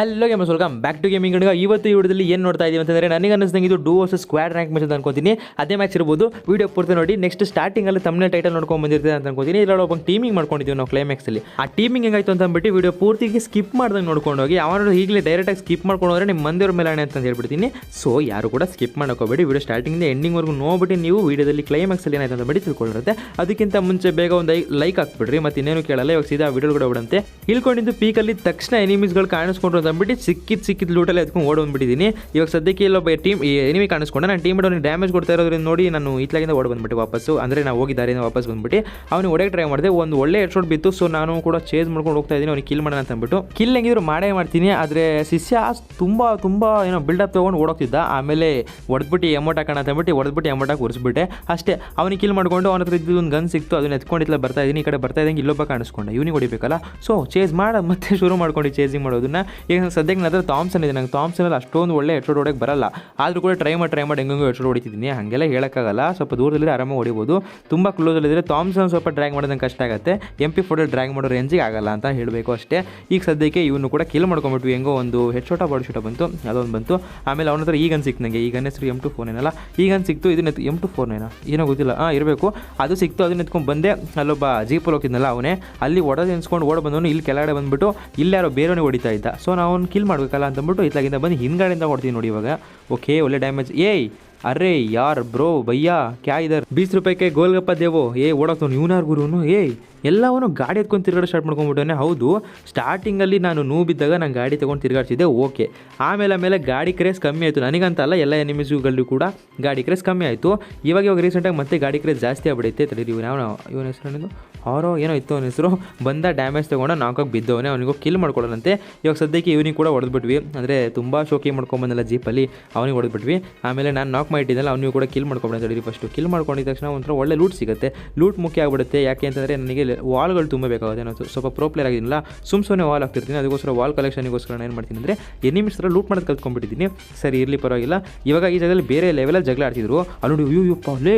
Hello game welcome back to gaming ಇವತ್ತು ಈ ವಿಡಿಯೋದಲ್ಲಿ ಏನು ನೋಡ್ತಾ ಇದೀವಿ ಅಂತಂದರೆ ನನಗೆ ಅನ್ನಿಸ್ದಂಗೆ ಇದು duo versus squad rank match ಅಂತ ಅನ್ಕೋತೀನಿ. ಅದೇ ಮ್ಯಾಚ್ ಇರ್ಬೋದು. ವಿಡಿಯೋ ಪೂರ್ತಿ ನೋಡಿ. ನೆಕ್ಸ್ಟ್ ಸ್ಟಾರ್ಟಿಂಗಲ್ಲಿ ತಮ್ಮನೇ ಟೈಟಲ್ ನೋಡ್ಕೊಂಡು ಬಂದಿರ್ತೀವಿ ಅಂತ ಅನ್ಕೋತೀನಿ. ಇದರಲ್ಲಿ ಒಬ್ಬ ಟೀಮಿಂಗ್ ಮಾಡ್ಕೊಂಡಿದ್ದೀವಿ ನಾವು ಕ್ಲೈಮ್ಯಾಕ್ಸಲ್ಲಿ ಆ ಟೀಮಿಂಗ್ ಹೆಂಗಾಯ್ತು ಅಂತ ಅಂದ್ಬಿಟ್ಟು ವಿಡಿಯೋ ಪೂರ್ತಿಗೆ ಸ್ಕಿಪ್ ಮಾಡ್ದಂಗೆ ನೋಡ್ಕೊಂಡು ಹೋಗಿ. ಅವನು ಈಗಲೇ ಡೈರೆಕ್ಟಾಗಿ ಸ್ಕಿಪ್ ಮಾಡ್ಕೊಂಡು ಹೋದ್ರೆ ನಿಮ್ಮ ಮಂದಿರ ಮೇಲೆ ಅಂತ ಹೇಳ್ಬಿಡ್ತೀನಿ. ಸೊ ಯಾರು ಕೂಡ ಸ್ಕಿಪ್ ಮಾಡೋಕೋಬೇಡಿ ವಿಡಿಯೋ ಸ್ಟಾರ್ಟಿಂಗಿಂದ ಎಂಡಿಂಗ್ವರೆಗೂ ನೋಡ್ಬಿಟ್ಟು ನೀವು ವಿಡಿಯೋದಲ್ಲಿ ಕ್ಲೈಮ್ಯಾಕ್ಸಲ್ಲಿ ಏನಾಯ್ತು ಅಂತ ಬಿಟ್ಟು ತಿಳ್ಕೊಂಡಿರುತ್ತೆ. ಅದಕ್ಕಿಂತ ಮುಂಚೆ ಬೇಗ ಒಂದು ಲೈಕ್ ಹಾಕ್ಬಿಡ್ರಿ. ಮತ್ತೆ ಇನ್ನೇನು ಕೇಳಲ್ಲ. ಇವಾಗ ಸೀದಾ ವಿಡಿಯೋ ಕೂಡ ಬಿಡಂತೆ ಇಳ್ಕೊಂಡಿದ್ದು ಪೀಕಲ್ಲಿ ತಕ್ಷಣ ಎನಿಮೀಸ್ಗಳು ಕಾಣಿಸ್ಕೊಂಡ್ರು ಅಂದ್ಬಿಟ್ಟು ಸಿಕ್ಕಿದ್ ಸಿಕ್ಕಿದ್ ಲೂಟಲ್ಲಿ ಎತ್ಕೊಂಡು ಓಡ್ ಬಂದ್ಬಿಟ್ಟಿದ್ದೀನಿ ಇವಾಗ ಸದ್ಯಕ್ಕೆ ಇಲ್ಲೊಬ್ಬ ಟೀಮ್ ಎನಿಮಿ ಕಾಣಿಸ್ಕೊಂಡ. ನಾನು ಟೀಮ್ ಅವ್ನಿಗೆ ಡ್ಯಾಮೇಜ್ ಕೊಡ್ತಾ ಇರೋದ್ರಿಂದ ನೋಡಿ ನಾನು ಇತ್ಲಾಗಿಂದ ಓಡ್ ಬಂದ್ಬಿಟ್ಟು ವಾಪಸ್ಸು. ಅಂದರೆ ನಾವು ಹೋಗಿದ್ದಾರೆ ವಾಪಸ್ ಬಂದ್ಬಿಟ್ಟು. ಅವ್ನು ಹೊಡೆಗೆ ಟ್ರೈ ಮಾಡಿದೆ. ಒಂದು ಒಳ್ಳೆ ಹೆಡ್ಶಾಟ್ ಬಿತ್ತು. ಸೊ ನಾನು ಕೂಡ ಚೇಸ್ ಮಾಡ್ಕೊಂಡು ಹೋಗ್ತಾ ಇದ್ದೀನಿ. ಅವ್ನಿಗೆ ಕಿಲ್ ಮಾಡೋಣ ಅಂತ ಅಂದ್ಬಿಟ್ಟು. ಕಿಲ್ ಹೆಂಗಿದ್ರು ಮಾಡೇ ಮಾಡ್ತೀನಿ. ಆದರೆ ಶಿಷ್ಯ ತುಂಬ ತುಂಬ ಏನೋ ಬಿಲ್ಡಪ್ ತೊಗೊಂಡು ಓಡೋಗ್ತಿದ್ದ. ಆಮೇಲೆ ಹೊಡೆದ್ಬಿಟ್ಟು ಎಮೌಂಟ್ ಹಾಕೋಣ ಅಂತ ಅಂದ್ಬಿಟ್ಟು ಹೊಡೆದ್ಬಿಟ್ಟು ಎಮೋಟ್ ಹಾಕಿ ಉರಿಸ್ಬಿಟ್ಟೆ ಅಷ್ಟೇ, ಅವ್ನಿಗೆ ಕಿಲ್ ಮಾಡ್ಕೊಂಡು ಅವನ ಹತ್ರ ಇದ್ದು ಒಂದು ಗನ್ ಸಿಕ್ತು. ಅದನ್ನ ಎತ್ಕೊಂಡಿಲ್ಲ ಬರ್ತಾ ಇದ್ದೀನಿ. ಈ ಕಡೆ ಬರ್ತಾ ಇದ್ದಂಗೆ ಇಲ್ಲೊಬ್ಬ ಕಾಣಿಸ್ಕೊಂಡೆ. ಇವನಿಗೆ ಹೊಡಿಬೇಕಲ್ಲ? ಸೊ ಚೇಸ್ ಮಾಡ. ಮತ್ತೆ ಶುರು ಮಾಡ್ಕೊಂಡು ಚೇಸಿಂಗ್ ಮಾಡೋದನ್ನ. ಈಗ ಸದ್ಯಕ್ಕೆ ನನ್ನ ಥಾಮ್ಸನ್ ಇದೆ. ನಂಗೆ ಥಾಮ್ಸನಲ್ಲಿ ಅಷ್ಟೊಂದು ಒಳ್ಳೆ ಹೆಡ್ಶಾಟ್ ಹೊಡೆಯಕ್ಕೆ ಬರಲ್ಲ. ಆದರೂ ಕೂಡ ಟ್ರೈ ಮಾಡಿ ಟ್ರೈ ಮಾಡಿ ಹೆಂಗೋ ಹೆಡ್ಶಾಟ್ ಹೊಡಿತಿದ್ದೀನಿ. ಹಾಗೆಲ್ಲ ಹೇಳೋಕ್ಕಾಗಲ್ಲ. ಸ್ವಲ್ಪ ದೂರದಲ್ಲಿ ಆರಾಮಾಗಿ ಹೊಡಿಬೋದು. ತುಂಬ ಕ್ಲೋಸಲ್ಲಿದ್ದರೆ ಥಾಮ್ಸನ್ ಸ್ವಲ್ಪ ಡ್ರ್ಯಾಗ್ ಮಾಡೋದಂಗೆ ಕಷ್ಟ ಆಗುತ್ತೆ. ಎಂ ಪಿ ಫೋಟೋ ಡ್ರ್ಯಾಗ್ ಮಾಡೋ ರೇಂಜಿಗೆ ಆಗಲ್ಲ ಅಂತ ಹೇಳಬೇಕು ಅಷ್ಟೇ. ಈಗ ಸದ್ಯಕ್ಕೆ ಇವನು ಕೂಡ ಕಿಲ್ ಮಾಡ್ಕೊಂಬಿಟ್ವಿ ಹೆಂಗೋ ಒಂದು ಹೆಡ್ ಶಾಟ ಬಾಡಿ ಶೂಟ ಬಂತು. ಅದೊಂದು ಬಂತು. ಆಮೇಲೆ ಅವನ ಹತ್ರ ಈಗನ್ ಸಿಕ್ತು ನನಗೆ ಈಗ ಹೆಸರು ಎಂ ಟು ಫೋನ್ ಏನಲ್ಲ ಈಗನ್ ಸಿಕ್ತು ಇದನ್ನ ಎಂ ಟು ಫೋನ್ ಏನೋ? ಏನೋ ಗೊತ್ತಿಲ್ಲ. ಹಾಂ, ಇರಬೇಕು. ಅದು ಸಿಕ್ತು ಅದನ್ನ ಎತ್ಕೊಂಡು ಬಂದೆ. ಅಲ್ಲೊಬ್ಬ ಜೀಪಲ್ಲಿ ಹೋಗಿದ್ನಲ್ಲ ಅವನೇ. ಅಲ್ಲಿ ಒಡೋದು ಎನ್ಸ್ಕೊಂಡು ಓಡ್ ಬಂದವನು ಇಲ್ಲಿ ಕೆಳಗಡೆ ಬಂದುಬಿಟ್ಟು, ಇಲ್ಲಿ ಯಾರೋ ಬೇರೆಯವನೇ ಹೊಡಿತಾ ಇದ್ದ. ಸೊ ನಾವು ಅವ್ನು ಕಿಲ್ ಮಾಡಬೇಕಲ್ಲ ಅಂತಂದ್ಬಿಟ್ಟು ಇತ್ಲಾಗಿಂದ ಬಂದು ಹಿಂದ್ಗಡೆಯಿಂದ ಹೊಡ್ತೀವಿ ನೋಡಿ ಇವಾಗ. ಓಕೆ ಒಳ್ಳೆ ಡ್ಯಾಮೇಜ್ ಏಯ್ ಅರೆ ಯಾರ್ ಬ್ರೋ ಭಯ್ಯ ಕ್ಯಾ ಇದರ್? ಬೀಸ್ ರೂಪಾಯಿಗೆ ಗೋಲ್ಗಪ್ಪ ದೇವೋ. ಏ ಓಡಾಕ್ತವ್ನು ಇವನಾರ್ ಗುರುನು? ಏಯ್ ಎಲ್ಲವನು ಗಾಡಿ ಎತ್ಕೊಂಡು ತಿರ್ಗಾಡ ಸ್ಟಾರ್ಟ್ ಮಾಡ್ಕೊಂಡ್ಬಿಟ್ಟವನೇ? ಹೌದು ಸ್ಟಾರ್ಟಿಂಗಲ್ಲಿ ನಾನು ನೂ ಬಿದ್ದಾಗ ನಾನು ಗಾಡಿ ತೊಗೊಂಡು ತಿರ್ಗಾಡ್ಸಿದ್ದೆ, ಓಕೆ. ಆಮೇಲೆ ಆಮೇಲೆ ಗಾಡಿ ಕ್ರೇಸ್ ಕಮ್ಮಿ ಆಯಿತು. ನನಗಂತಲ್ಲ ಎಲ್ಲ ಎನಿಮಿಸ್ಗಳು ಕೂಡ ಗಾಡಿ ಕ್ರೇಸ್ ಕಮ್ಮಿ ಆಯಿತು. ಇವಾಗ ಇವಾಗ ರೀಸೆಂಟಾಗಿ ಮತ್ತೆ ಗಾಡಿ ಕ್ರೇಸ್ ಜಾಸ್ತಿ ಆಗ್ಬಿಡೈತೆ. ತಡೀರಿ, ಇವನು ಯಾವ ಇವನ ಹೆಸರು ಅವರೋ ಏನೋ ಇತ್ತು ಅವನ ಹೆಸರು? ಬಂದ ಡ್ಯಾಮೇಜ್ ತೊಗೊಂಡು ನಾಲ್ಕಾಗಿ ಬಿದ್ದವನೇ. ಅವನಿಗೂ ಕಿಲ್ ಮಾಡ್ಕೊಳ್ಳೋಣಂತೆ ಇವಾಗ ಸದ್ಯಕ್ಕೆ ಇವನಿಗೆ ಕೂಡ ಹೊಡೆದ್ಬಿಟ್ವಿ. ಅಂದರೆ ತುಂಬ ಶೋಕಿ ಮಾಡ್ಕೊಂಬಂದಲ್ಲ ಜೀಪಲ್ಲಿ ಅವನಿಗೆ ಹೊಡೆದ್ಬಿಟ್ವಿ. ಆಮೇಲೆ ನಾನು ನಾಕ್ ಮಾಡಿಟ್ಟಿದ್ದಲ್ಲ ಅವನಿಗೂ ಕೂಡ ಕಿಲ್ ಮಾಡ್ಕೊಂಬಿಡೋಣ ತಡೀರಿ ಫಸ್ಟು ಕಿಲ್ ಮಾಡ್ಕೊಂಡಿದ ತಕ್ಷಣ ಒಂಥರ ಒಳ್ಳೆ ಲೂಟ್ ಸಿಗುತ್ತೆ. ಲೂಟ್ ಮುಖ್ಯ ಆಗಿಬಿಡುತ್ತೆ. ಯಾಕೆ ಅಂತಂದರೆ ನನಗೆ ವಾಲ್ಗಳು ತುಂಬ ಬೇಕಾಗುತ್ತೆ ನಾನು ಸ್ವಲ್ಪ ಪ್ರೋ ಪ್ಲೇಯರ್ ಆಗಿದ್ದೀನಲ್ಲ ಸುಮ್ ಸುಮ್ಮನೆ ವಾಲ್ ಆಗ್ತಿರ್ತೀನಿ ಅದಕ್ಕೋಸ್ಕರ ವಾಲ್ ಕಲೆಕ್ಷನಿಗೋಸ್ಕರ ನಾನು ಏನು ಮಾಡ್ತೀನಿ ಅಂದರೆ ಎನಿಮಿಸ್ ಥರ ಲೂಟ್ ಮಾಡೋದು ಕಲ್ತ್ಕೊಂಡ್ಬಿಟ್ಟಿದ್ದೀನಿ. ಸರಿ, ಇರಲಿ ಪರವಾಗಿಲ್ಲ. ಇವಾಗ ಈ ಜಾಗದಲ್ಲಿ ಬೇರೆ ಲೆವೆಲಲ್ಲಿ ಜಗಳ ಆಡ್ತಿದ್ರು. ಅಲ್ಲಿ ನೋಡಿ ಯು ಪಾಲೇ ಲೇ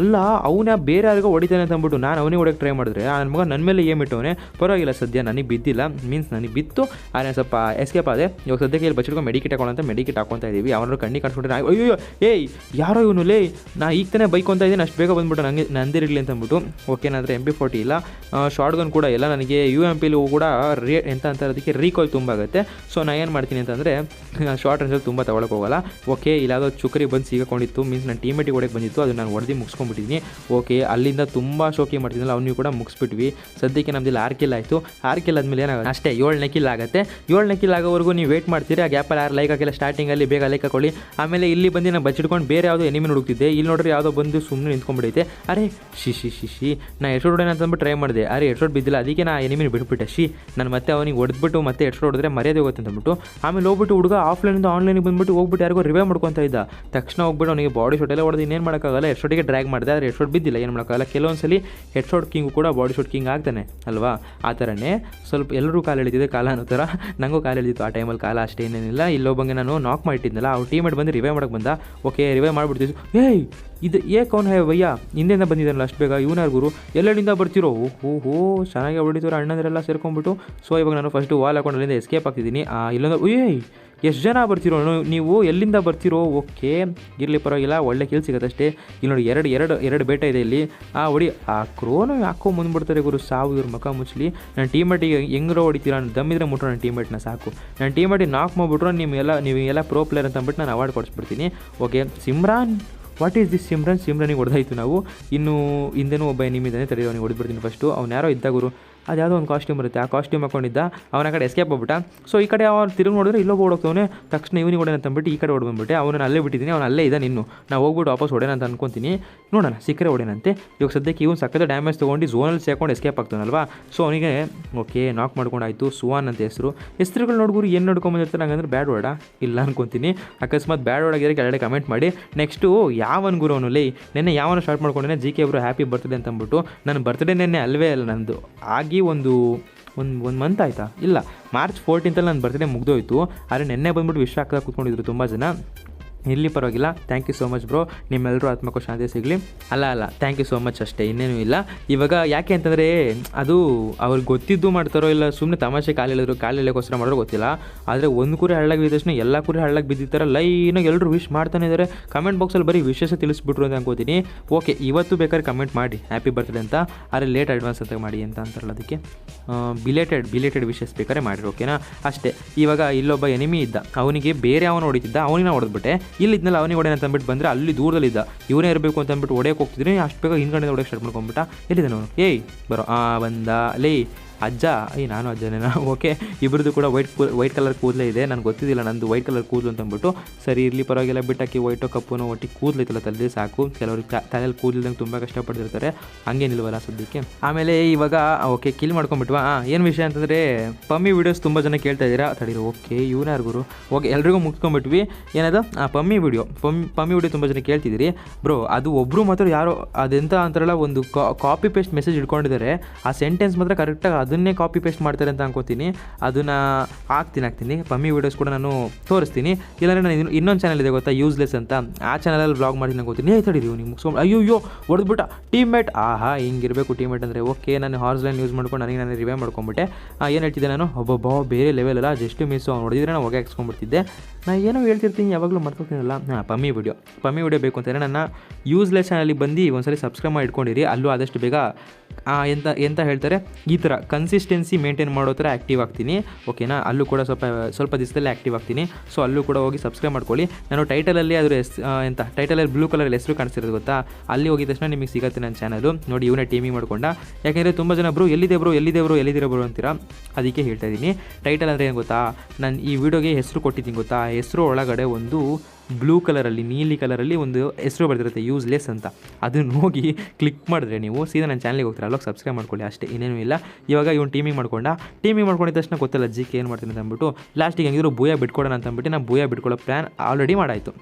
ಅಲ್ಲ, ಅವನ ಬೇರೆ ಯಾರಿಗೋ ಹೊಡಿತಾನೆ ಅಂತ ಅಂದ್ಬಿಟ್ಟು ನಾನು ಅವನಿಗೆ ಹೊಡಕ್ಕೆ ಟ್ರೈ ಮಾಡಿದ್ರೆ ನನ್ನ ಮಗ ನನ್ನ ಮೇಲೆ ಏಮಿಟ್ಟವನೇ ಪರವಾಗಿಲ್ಲ ಸದ್ಯ ನನಗೆ ಬಿದ್ದಿಲ್ಲ ಮೀನ್ಸ್ ನನಗೆ ಬಿತ್ತು. ಆದರೆ ಸ್ವಲ್ಪ ಎಸ್ಕೇಪ್ ಆದರೆ ಇವಾಗ ಸದ್ಯಕ್ಕೆ ಇಲ್ಲಿ ಬಚ್ಚಿಡ್ಕೊಂಡು ಮೆಡಿಕಿಟ್ ಹಾಕೊಳ್ಳೋ ಮೆಡಿಕಿಟ್ ಹಾಕೊತಾ ಇದ್ದೀವಿ ಅವನರು ಕಣ್ಣಿ ಕಾಣಿಸ್ಬಿಟ್ರೆ ಅಯ್ಯೋ ಏಯ್, ಯಾರೋ ಇವನು ಲೇ. ನಾ ಈಗ ತಾನೇ ಬೈಕ್ ಅಂತ ಇದ್ದೀನಿ, ಅಷ್ಟು ಬೇಗ ಬಂದ್ಬಿಟ್ಟು ನನಗೆ ನಂದಿರಲಿ ಅಂತ ಅಂದ್ಬಿಟ್ಟು. ಓಕೆ ಏನಾದರೆ ಎಂ ಪಿ ಫೋರ್ಟಿ ಇಲ್ಲ. ಶಾರ್ಟ್ ಗನ್ ಕೂಡ ಇಲ್ಲ ನನಗೆ ಯು ಎಂ ಕೂಡ ರೇ ಎಂತ ಅಂತ ಅದಕ್ಕೆ ರೀಕಾಲ್ ತುಂಬ ಆಗುತ್ತೆ. ಸೊ ನಾನು ಏನು ಮಾಡ್ತೀನಿ ಅಂತಂದರೆ ಶಾರ್ಟ್ ರೇಂಜಲ್ಲಿ ತುಂಬ ತೊಗೊಳಕ್ಕೆ ಹೋಗಲ್ಲ. ಓಕೆ ಇಲ್ಲಾವುದೋ ಚುಕ್ರಿ ಬಂದು ಸಿಗಕೊಂಡಿತ್ತು ಮೀನ್ಸ್ ನನ್ನ ಟೀಮೇಟಿಗೆ ಹೊಡೆಗೆ ಬಂದಿತ್ತು ಅದು ನಾನು ಹೊಡೆದು ಮುಗಿಸ್ಕೊಂಡ್ಬಿಟ್ಟಿದ್ದೀನಿ ಓಕೆ ಅಲ್ಲಿಂದ ತುಂಬ ಶೋಕಿ ಮಾಡ್ತಿದ್ದಲ್ಲ ಅವನಿಗೆ ಕೂಡ ಮುಗಿಸ್ಬಿಟ್ವಿ. ಸದ್ಯಕ್ಕೆ ನಮ್ದಿಲ್ಲ ಆರು ಕಿಲ್ ಆಯಿತು. ಆರು ಕಿಲ್ ಆದಮೇಲೆ ಏನಾಗುತ್ತೆ ಅಷ್ಟೇ, ಏಳನೇ ಕಿಲ್ ಆಗುತ್ತೆ. ಏಳನೇ ಕಿಲ್ ಆಗೋವರೆಗೂ ನೀವು ವೇಟ್ ಮಾಡ್ತೀರಿ? ಆ ಗ್ಯಾಪಲ್ಲಿ ಯಾರು ಲೈಕ್ ಹಾಕಿಲ್ಲ ಸ್ಟಾರ್ಟಿಂಗಲ್ಲಿ ಬೇಗ ಲೈಕ್ ಹಾಕೊಳ್ಳಿ. ಆಮೇಲೆ ಇಲ್ಲಿ ಬಂದು ನಾನು ಬಚ್ಚಿಟ್ಕೊಂಡು ಬೇರೆ ಯಾವುದೋ ಎನಿಮಿ ಹುಡುಕ್ತಿದ್ದೆ. ಇಲ್ಲಿ ನೋಡ್ರಿ ಯಾವುದೋ ಬಂದು ಸುಮ್ಮನೆ ನಿಂತ್ಕೊಂಡ್ಬಿಡೈತೆ. ಅರೆ ಶಿ ಶಿ ಶಿ ಶಿ ನಾ ಅಂತ ಅಂದ್ಬಿಟ್ಟು ಟ್ರೈ ಮಾಡಿದೆ. ಅರೆ ಎಡ್ಶೋಡ್ ಬಿದ್ದಿಲ್ಲ, ಅದಕ್ಕೆ ನಾ ಎನಿಮಿನ ಬಿಟ್ಬಿಟ್ಟೆ. ಶಿ ನಾನು ಮತ್ತೆ ಅವನಿಗೆ ಹೊಡೆದ್ಬಿಟ್ಟು ಮತ್ತೆ ಎಷ್ಟು ಹೊಡೆದ್ರೆ ಮರ್ಯಾದೆ ಹೋಗುತ್ತೆ ಅಂದ್ಬಿಟ್ಟು. ಆಮೇಲೆ ಹೋಗ್ಬಿಟ್ಟು ಹುಡುಗ ಆಫ್ಲೈನಿಂದ ಆನ್ಲೈನಿಗೆ ಬಂದ್ಬಿಟ್ಟು ಹೋಗ್ಬಿಟ್ಟು ಯಾರಿಗೂ ರಿವೇ ಮಾಡ್ಕೊತಾ ಇದ್ದ. ತಕ್ಷಣ ಹೋಗ್ಬಿಟ್ಟು ಅವನಿಗೆ ಬಾಡಿ ಶಾಟ್ ಹೊಡೆದು ಇನ್ನೇನು ಮಾಡೋಕ್ಕಾಗಲ್ಲ? ಮಾಡಿದೆ, ಆದರೆ ಹೆಡ್ಶೋಟ್ ಬಿದ್ದಿಲ್ಲ. ಏನು ಮಾಡೋಕ್ಕಾಗಲ್ಲ ಕೆಲವೊಂದ್ಸಲಿ ಹೆಡ್ಶಾಟ್ ಕಿಂಗು ಕೂಡ ಬಾಡಿ ಶಾಟ್ ಕಿಂಗ್ ಆಗ್ತಾನೆ, ಅಲ್ವಾ? ಆ ಥರನೇ. ಸ್ವಲ್ಪ ಎಲ್ಲರೂ ಕಾಲು ಎಳಿತಿದೆ ಕಾಲ ಅನ್ನೋ ಥರ. ನನಗೂ ಕಾಲು ಎಳಿತಿತ್ತು. ಆ ಟೈಮಲ್ಲಿ ಕಾಲ ಅಷ್ಟೇ ಏನೇನಿಲ್ಲ. ಇಲ್ಲೊಬ್ಬಂಗೆ ನಾನು ನಾಕ್ ಮಾಡಿಟ್ಟಿದ್ನಲ್ಲ. ಅವ್ರು ಟೀಮೇಟ್ ಬಂದು ರಿವೇ ಮಾಡೋಕ್ಕೆ ಬಂದ. ಓಕೆ ರಿವೇ ಮಾಡಿಬಿಡ್ತೀವಿ ಏಯ್, ಇದು ಏ ಕೌನ್ ಹೇ ಭಯ್ಯ? ಹಿಂದೆಯಿಂದ ಬಂದಿದ್ದಾನಲ್ಲ ಅಷ್ಟು ಬೇಗ? ಇವನಾರ್ ಗುರು? ಎಲ್ಲೆಲ್ಲಿಂದ ಬರ್ತಿರೋ? ಓ ಹೋ ಚೆನ್ನಾಗಿ ಹೊಡಿತೀರೋ ಅಣ್ಣಂದರೆಲ್ಲ ಸೇರ್ಕೊಂಡ್ಬಿಟ್ಟು. ಸೊ ಇವಾಗ ನಾನು ಫಸ್ಟು ವಾಲ್ ಹಾಕೊಂಡು ಅಲ್ಲಿಂದ ಎಸ್ಕೇಪ್ ಆಗ್ತಿದ್ದೀನಿ. ಇಲ್ಲೊಂದು ಏಯ್ ಎಷ್ಟು ಜನ ಬರ್ತಿರೋ, ನೀವು- ಎಲ್ಲಿಂದ ಬರ್ತಿರೋ, ಓಕೆ, ಇರಲಿ ಪರವಾಗಿಲ್ಲ, ಒಳ್ಳೆ ಕೀಲ್ ಸಿಗುತ್ತೆ ಅಷ್ಟೇ ಇಲ್ಲಿ ನೋಡಿ, ಎರಡು ಎರಡು ಎರಡು ಬೇಟ ಇದೆ ಇಲ್ಲಿ. ಆ, ಹೊಡಿ. ಆ, ಕ್ರೋನು ಯಾಕೋ ಮುಂದ್ಬಿಡ್ತಾರೆ ಗುರು? ಸಾವು, ಇವ್ರ ಮಕ ಮುಚ್ಚಲಿ ನನ್ನ ಟೀಮೇಟಿಗೆ ಹೆಂಗ್ರೋ ಹೊಡಿತೀರ? ನಾನು ದಮ್ಮಿದ್ರೆ ಮುಟ್ರು ನನ್ನ ಟೀಮೇಟ್ನ ಸಾಕು. ನನ್ನ ಟೀಮೇಟಿಗೆ ನಾಕ್ ಮಾಡಿಬಿಟ್ರು ನೀವು ನೀವೆಲ್ಲ ಪ್ರೋ ಪ್ಲೇಯರ್ ಅಂತ ಅಂದ್ಬಿಟ್ಟು ನಾನು award ಕೊಡಿಸ್ಬಿಡ್ತೀನಿ. Okay, Simran? What is this Simran? ಸಿಮ್ರನಿಗೆ ಹೊಡೆದಾಯ್ತು ನಾವು. ಇನ್ನು, ಹಿಂದೆನೂ ಒಬ್ಬ ನಿಮ್ಮಿದ್ದಾನೆ ತಡೆದು ಅವನಿಗೆ ಹೊಡೆದ್ಬಿಡ್ತೀನಿ ಫಸ್ಟು ಅವ್ನು ಯಾರೋ ಇದ್ದ ಗುರು? ಅದು ಯಾವುದೋ ಒಂದು ಕಾಸ್ಟ್ಯೂಮ್ ಇರುತ್ತೆ ಆ ಕಾಸ್ಟ್ಯೂಮ್ ಹಾಕೊಂಡಿದ್ದ, ಅವನ ಕಡೆ ಎಸ್ಕೇಪ್ ಹೋಗ್ಬಿಟ್ಟ. ಸೊ ಈ ಕಡೆ ಅವ್ನು ತಿರುಗಿ ನೋಡಿದ್ರೆ ಇಲ್ಲೊಬ್ಬ ಓಡೋಗ್ತವನೆ ತಕ್ಷಣ ಇವನಿಗೆ ಹೊಡೆನ ಅಂತಂದ್ಬಿಟ್ಟು ಈ ಕಡೆ ಬಂದ್ಬಿಟ್ಟೆ. ಅವನು ಅಲ್ಲೇ ಬಿಟ್ಟಿದ್ದೀನಿ, ಅವ್ನು ಅಲ್ಲೇ ಇದ್ದಾನೆ ಇನ್ನು ನಾವು ಹೋಗ್ಬಿಟ್ಟು ವಾಪಸ್ ಹೊಡೆನ ಅಂತ ಅನ್ಕೊತೀನಿ. ನೋಡೋಣ ಸಿಕ್ಕರೆ ಹೊಡೆನಂತೆ ಇವಾಗ ಸದ್ಯಕ್ಕೆ ಇವನು ಸಕ್ಕದ ಡ್ಯಾಮೇಜ್ ತೊಗೊಂಡು ಝೋನಲ್ಲಿ ಸೇರ್ಕೊಂಡು ಎಸ್ಕೇಪ್ ಆಗ್ತಾನಲ್ವಾ? ಸೊ ಅವನಿಗೆ, ಓಕೆ ನಾಕ್ ಮಾಡ್ಕೊಂಡಾಯ್ತು. ಸುವಾನ್ ಅಂತ ಹೆಸರು. ಹೆಸರುಗಳು ನೋಡ್ಗುರು ಏನು ನೋಡ್ಕೊಂಬಂದಿರ್ತಾರೆ ಹಂಗಂದ್ರೆ ಬ್ಯಾಡ್ ವರ್ಡ ಇಲ್ಲ ಅನ್ಕೊತೀನಿ. ಅಕಸ್ಮಾತ್ ಬ್ಯಾಡ್ ವರ್ಡ್ ಆಗಿರೋ ಕೆಳಗಡೆ ಕಮೆಂಟ್ ಮಾಡಿ. ನೆಕ್ಸ್ಟು ಯಾವನ್ ಗುರು ಅವನು? ಲೈ, ನೆನ್ನೆ ಯಾವನ ಸ್ಟಾರ್ಟ್ ಮಾಡ್ಕೊಂಡೇ ಜಿ ಕೆ ಅವರು ಹ್ಯಾಪಿ ಬರ್ತ್ಡೇ ಅಂತ ಅಂದ್ಬಿಟ್ಟು. ನನ್ನ ಬರ್ತ್ಡೇ ನೆನ್ನೆ ಅಲ್ವೇ ಅಲ್ಲ, ನಂದು. ಆಗಿ ಒಂದು ಒಂದು ಒಂದು ಮಂತ್ ಆಯಿತಾ? ಇಲ್ಲ ಮಾರ್ಚ್ ಫೋರ್ಟೀನ್ತಲ್ಲಿ ನನ್ನ ಬರ್ತ್ಡೇ ಮುಗ್ದೋಯ್ತು. ಆದರೆ ನೆನ್ನೆ ಬಂದ್ಬಿಟ್ಟು ವಿಶ್ವ ಹಾಕದಾಗ ಕೂತ್ಕೊಂಡಿದ್ರು ತುಂಬ ಜನ. ಇರಲಿ ಪರವಾಗಿಲ್ಲ. Thank you so much bro ನಿಮ್ಮೆಲ್ಲರೂ ಆತ್ಮಕ್ಕೂ ಶಾಂತಿ ಸಿಗಲಿ. ಅಲ್ಲ ಅಲ್ಲ. ಥ್ಯಾಂಕ್ ಯು ಸೋ ಮಚ್ ಅಷ್ಟೇ. ಇನ್ನೇನು ಇಲ್ಲ. ಇವಾಗ ಯಾಕೆ ಅಂತಂದರೆ, ಅದು ಅವ್ರಿಗೆ ಗೊತ್ತಿದ್ದು ಮಾಡ್ತಾರೋ ಇಲ್ಲ ಸುಮ್ಮನೆ ತಮಾಷೆ ಕಾಲು ಹೇಳಿದ್ರು, ಕಾಲು ಎಳೆಯೋಕ್ಕೋಸ್ಕರ ಮಾಡೋರು ಗೊತ್ತಿಲ್ಲ. ಆದರೆ ಒಂದು ಕುರಿ ಹಳ್ಳಾಗಿ ಬಿದ್ದ ತಕ್ಷಣ ಎಲ್ಲ ಕುರಿ ಹಳ್ಳಾಗಿ ಬಿದ್ದಿರ್ತಾರೆ ಲೈನಾಗಿ ಎಲ್ಲರೂ ವಿಶ್ ಮಾಡ್ತಾನೆ ಇದ್ದಾರೆ ಕಮೆಂಟ್ ಬಾಕ್ಸಲ್ಲಿ ಬರೀ ವಿಶೇಷ ತಿಳಿಸ್ಬಿಟ್ರು ಅಂತ ಅನ್ಕೋತೀನಿ. ಓಕೆ ಇವತ್ತು ಬೇಕಾದ್ರೆ ಕಮೆಂಟ್ ಮಾಡಿ. ಹ್ಯಾಪಿ ಬರ್ತ್ಡೇ ಅಂತ. ಆದರೆ ಲೇಟ್ ಅಡ್ವಾನ್ಸ್ ಅಂತ ಮಾಡಿ ಅಂತ ಅಂತಾರಲ್ಲ ಅದಕ್ಕೆ. ಬಿಲೇಟೆಡ್ ಬಿಲೇಟೆಡ್ ವಿಶೇಷ ಬೇಕಾದ್ರೆ ಮಾಡಿರಿ ಓಕೆನಾ ಅಷ್ಟೇ. ಇವಾಗ ಇಲ್ಲೊಬ್ಬ ಎನಿಮಿ ಇದ್ದ. ಅವನಿಗೆ ಬೇರೆ ಅವನು ಹೊಡಿತಿದ್ದ. ಅವನಿಗೆ ಹೊಡೆದ್ಬಿಟ್ಟೆ. ಇಲ್ಲಿ ಇದ್ನಲ್ಲ ಅವನಿಗೆ ಅಂತ ಅಂದ್ಬಿಟ್ಟು ಬಂದರೆ ಅಲ್ಲಿ ದೂರದಲ್ಲಿದ್ದ ಇವನೇ ಇರಬೇಕು ಅಂತ ಅಂದ್ಬಿಟ್ಟು ಹೋಗ್ತಿದ್ರೆ ಅಷ್ಟು ಬೇಗ ಹಿಂದ್ಗಡೆ ಹೊಡೆಯಕ್ಕೆ ಸ್ಟಾರ್ಟ್ ಮಾಡ್ಕೊಂಬಿಟ್ಟ. ಎಲ್ಲಿದ್ದಾನೆ ಏಯ್, ಬರೋ. ಆ, ಬಂದ. ಲೇ ಅಜ್ಜ ಏಯ್ ನಾನು ಅಜ್ಜನೇನ ಓಕೆ ಇಬ್ಬರದ್ದು ಕೂಡ ವೈಟ್ ವೈಟ್ ಕಲರ್ ಕೂದಲೇ ಇದೆ. ನನಗೆ ಗೊತ್ತಿದ್ದಿಲ್ಲ, ನಂದು ವೈಟ್ ಕಲರ್ ಕೂದಲು ಅಂತ ಅಂದ್ಬಿಟ್ಟು, ಸರಿ, ಇರಲಿ, ಪರವಾಗಿಲ್ಲ ಬಿಟ್ಟಾಕಿ ವೈಟು ಕಪ್ಪುನೋ ಒಟ್ಟಿಗೆ ಕೂದಲೈತಲ್ಲ ತಲೆ ಸಾಕು. ಕೆಲವರು ತಲೆಯಲ್ಲಿ ಕೂದಲಿದಂಗೆ ತುಂಬ ಕಷ್ಟಪಡ್ತಿರ್ತಾರೆ. ಹಂಗೇನಿಲ್ವಲ್ಲ ಸದ್ಯಕ್ಕೆ. ಆಮೇಲೆ ಇವಾಗ ಓಕೆ ಕಿಲ್ ಮಾಡ್ಕೊಂಬಿಟ್ವಾ ಹಾಂ ಏನು ವಿಷಯ ಅಂತಂದರೆ, ಪಮ್ಮಿ ವೀಡಿಯೋಸ್ ತುಂಬ ಜನ ಕೇಳ್ತಾ ಇದ್ದೀರಾ? ತಡೀರಿ ಓಕೆ ಇವನೇ ಗುರು? ಓಕೆ, ಎಲ್ರಿಗೂ ಮುಗಿಸ್ಕೊಂಬಿಟ್ವಿ ಏನದು? ಪಮ್ಮಿ ವಿಡಿಯೋ ಪಮ್ಮಿ ಪಮ್ಮಿ ವಿಡಿಯೋ ತುಂಬ ಜನ ಕೇಳ್ತಿದ್ದೀರಿ. ಬ್ರೋ, ಅದು ಒಬ್ಬರು ಮಾತ್ರ ಯಾರೋ, ಅದೆಂತ ಅಂತಾರಲ್ಲ, ಒಂದು ಕಾಪಿ ಪೇಸ್ಟ್ ಮೆಸೇಜ್ ಇಟ್ಕೊಂಡಿದ್ದಾರೆ ಆ ಸೆಂಟೆನ್ಸ್ ಮಾತ್ರ ಕರೆಕ್ಟಾಗಿ ಅದನ್ನೇ ಕಾಪಿ ಪೇಸ್ಟ್ ಮಾಡ್ತಾರೆ ಅಂತ ಅನ್ಕೋತೀನಿ. ಅದನ್ನು ಹಾಕ್ತೀನಿ ಹಾಕ್ತೀನಿ. ಪಮ್ಮಿ ವೀಡಿಯೋಸ್ ಕೂಡ ನಾನು ತೋರಿಸ್ತೀನಿ. ಇಲ್ಲಾಂದರೆ ನಾನು ಇನ್ನೊಂದು ಚಾನಲ್ ಇದೆ ಗೊತ್ತಾ? ಯೂಸ್ಲೆಸ್ ಅಂತ. ಆ ಚಾನಲಲ್ಲಿ ಬ್ಲಾಗ್ ಮಾಡಿ ಏ ತಡೀರಿ ನೀವು ಮುಗಿಸ್ಕೊಂಡು ಅಯ್ಯೋ ಹೊಡೆದ್ಬಿಟ್ಟ. ಟೀಮ್ ಮೇಟ್ ಆಹಾ, ಹಿಂಗಿರಬೇಕು ಟೀಮ್ ಮೇಟ್ ಅಂದರೆ. ಓಕೆ ನಾನು ಹಾರ್ಸ್ ಲೈನ್ ಯೂಸ್ ಮಾಡ್ಕೊಂಡು ನನಗೆ ನಾನು ರಿವೇ ಮಾಡ್ಕೊಂಬಿಟ್ಟೆ ಏನು ಹೇಳ್ತಿದ್ದೆ ನಾನು? ಒಬ್ಬೊಬ್ಬ, ಬೇರೆ ಲೆವೆಲ್ ಅಲ್ಲ ಜಸ್ಟ್ ಮಿಸ್ ಅವ್ನು ಹೊಡೆದಿದ್ರೆ ನಾನು ಹೊಗೆ ಹಾಕ್ಸ್ಕೊಂಡ್ಬಿಡ್ತಿದ್ದೆ. ನಾನು ಏನೋ ಹೇಳ್ತಿರ್ತೀನಿ, ಯಾವಾಗಲೂ ಮರ್ತೋಗ್ತೀನಲ್ಲ. ಹಾಂ ಪಮ್ಮಿ ವಿಡಿಯೋ ಪಮ್ಮಿ ವಿಡಿಯೋ ಬೇಕು ಅಂತಂದರೆ ನನ್ನ ಯೂಸ್ಲೆಸ್ ಚಾನಲಿಗೆ ಬಂದು ಒಂದ್ಸರಿ ಸಬ್ಸ್ಕ್ರೈಬ್ ಮಾಡಿ ಇಟ್ಕೊಂಡಿರಿ. ಅಲ್ಲೂ ಆದಷ್ಟು ಬೇಗ ಎಂತ ಎಂತ ಹೇಳ್ತಾರೆ? ಈ ಥರ ಕನ್ಸಿಸ್ಟೆನ್ಸಿ ಮೇಂಟೈನ್ ಮಾಡೋ ಥರ ಆ್ಯಕ್ಟಿವ್ ಆಗ್ತೀನಿ. ಓಕೆನಾ ಅಲ್ಲೂ ಕೂಡ ಸ್ವಲ್ಪ ಸ್ವಲ್ಪ ದಿವಸದಲ್ಲಿ ಆ್ಯಕ್ಟಿವ್ ಆಗ್ತೀನಿ. ಸೊ ಅಲ್ಲೂ ಕೂಡ ಹೋಗಿ ಸಬ್ಸ್ಕ್ರೈಬ್ ಮಾಡ್ಕೊಳ್ಳಿ. ನಾನು ಟೈಟಲಲ್ಲಿ ಅದರ ಆ, ಎಂತ? ಟೈಟಲಲ್ಲಿ ಬ್ಲೂ ಕಲರ್ ಹೆಸರು ಕಾಣಿಸಿರೋದು ಗೊತ್ತಾ? ಅಲ್ಲಿ ಹೋಗಿದ ತಕ್ಷಣ ನಿಮಗೆ ಸಿಗುತ್ತೆ ನನ್ನ ಚಾನಲು ನೋಡಿ ಇವನೇ ಟೀಮಿಂಗ್ ಮಾಡ್ಕೊಂಡ. ಯಾಕೆಂದರೆ ತುಂಬ ಜನ ಬ್ರೋ ಎಲ್ಲಿದೆ ಬ್ರೋ ಎಲ್ಲಿದೆ ಬ್ರೋ ಎಲ್ಲಿದ್ದೀರ ಬ್ರೋ ಅಂತೀರಾ? ಅದಕ್ಕೆ ಹೇಳ್ತಾ ಇದ್ದೀನಿ. ಟೈಟಲ್ ಅಂದರೆ ಏನು ಗೊತ್ತಾ? ನಾನು ಈ ವಿಡಿಯೋಗೆ ಹೆಸರು ಕೊಟ್ಟಿದ್ದೀನಿ ಗೊತ್ತಾ? ಹೆಸರು ಒಳಗಡೆ ಒಂದು ಬ್ಲೂ ಕಲರಲ್ಲಿ ನೀಲಿ ಕಲರಲ್ಲಿ ಒಂದು ಹೆಸರು ಬರ್ತಿರುತ್ತೆ ಯೂಸ್ಲೆಸ್ ಅಂತ. ಅದನ್ನು ಹೋಗಿ ಕ್ಲಿಕ್ ಮಾಡಿದ್ರೆ ನೀವು ಸೀದಾ ನನ್ನ ಚಾನಲ್ಗೆ ಹೋಗ್ತಾರೆ? ಅಲ್ಲೋಗಿ ಸಬ್ಸ್ಕ್ರೈಬ್ ಮಾಡ್ಕೊಳ್ಳಿ, ಅಷ್ಟೇ ಏನೇನೂ ಇಲ್ಲ. ಇವಾಗ ಇವ್ನು ಟೀಮಿಂಗ್ ಮಾಡ್ಕೊಂಡ. ಟೀಮಿಂಗ್ ಮಾಡ್ಕೊಂಡಿದ್ದ ತಕ್ಷಣ ಗೊತ್ತಲ್ಲ ಕೆ ಏನು ಮಾಡ್ತೀನಿ ಅಂತ ಅಂದ್ಬಿಟ್ಟು ಲಾಸ್ಟಿಗೆ ಹೆಂಗಿದ್ರು ಭೂಯ ಬಿಟ್ಕೊಡೋಣ ಅಂತ ಅಂದ್ಬಿಟ್ಟು ನಾನು ಭೂಯ ಬಿಟ್ಕೊಳ್ಳೋ ಪ್ಲ್ಯಾನ್ ಆಲ್ರೆಡಿ ಮಾಡಾಯಿತು.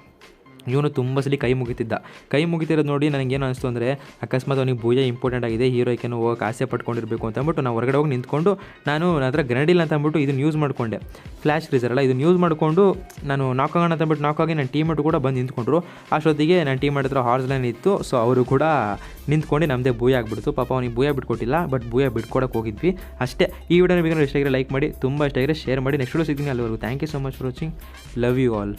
ಇವನು ತುಂಬ ಸಲ ಕೈ ಮುಗಿತಿದ್ದ. ಕೈ ಮುಗಿತಿರೋದು ನೋಡಿ ನನಗೇನು ಅನಿಸ್ತು ಅಂದರೆ, ಅಕಸ್ಮಾತ್ ಅವನಿಗೆ ಪೂಜೆ ಇಂಪಾರ್ಟೆಂಟ್ ಆಗಿದೆ, ಹೀರೋಯ್ಕೇನು ಹೋಗಕ್ಕೆ ಆಸೆ ಪಟ್ಕೊಂಡಿರಬೇಕು ಅಂತ ಅಂದ್ಬಿಟ್ಟು ನಾನು ಹೊರಗಡೆ ಹೋಗಿ ನಿಂತ್ಕೊಂಡು ನಾನು ನನ್ನ ಹತ್ರ ಅಂತ ಅಂದ್ಬಿಟ್ಟು ಇದನ್ನು ಯೂಸ್ ಮಾಡಿಕೊಂಡೆ. ಫ್ಲ್ಯಾಶ್ ಫ್ರೀಸರ್ ಅಲ್ಲ ಇದನ್ನು ಯೂಸ್ ಮಾಡಿಕೊಂಡು ನಾನು ನಾಕ್ ಆಗೋಣ ಅಂತ ಅಂದ್ಬಿಟ್ಟು ನಾಕ್ ಆಗಿ ನನ್ನ ಟೀಮ್ ಕೂಡ ಬಂದು ನಿಂತ್ಕೊಂಡ್ರು. ಅಷ್ಟೊತ್ತಿಗೆ ನನ್ನ ಟೀಮ್ ಹತ್ರ ಹಾರ್ಸ್ ಲೈನ್ ಇತ್ತು ಸೊ ಅವರು ಕೂಡ ನಿಂತ್ಕೊಂಡು ನಮ್ಮದೇ ಭೂಯ ಆಗ್ಬಿಡ್ತು. ಪಾಪ ಅವನಿಗೆ ಭೂಯ ಬಿಟ್ಕೊಟ್ಟಿಲ್ಲ ಬಟ್ ಭೂಯ ಬಿಟ್ಕೊಡಕ್ಕೆ ಹೋಗಿದ್ವಿ ಅಷ್ಟೇ. ಈ ವಿಡಿಯೋ ನಿಮಗೆ ಇಷ್ಟ ಆಗಿರೋ ಲೈಕ್ ಮಾಡಿ, ತುಂಬ ಇಷ್ಟ ಆಗಿರೋ ಶೇರ್ ಮಾಡಿ. ನೆಕ್ಸ್ಟ್ ಸಿಗ್ತೀನಿ ಅಲ್ಲಿವರೆಗೂ. Thank you so much watching love you all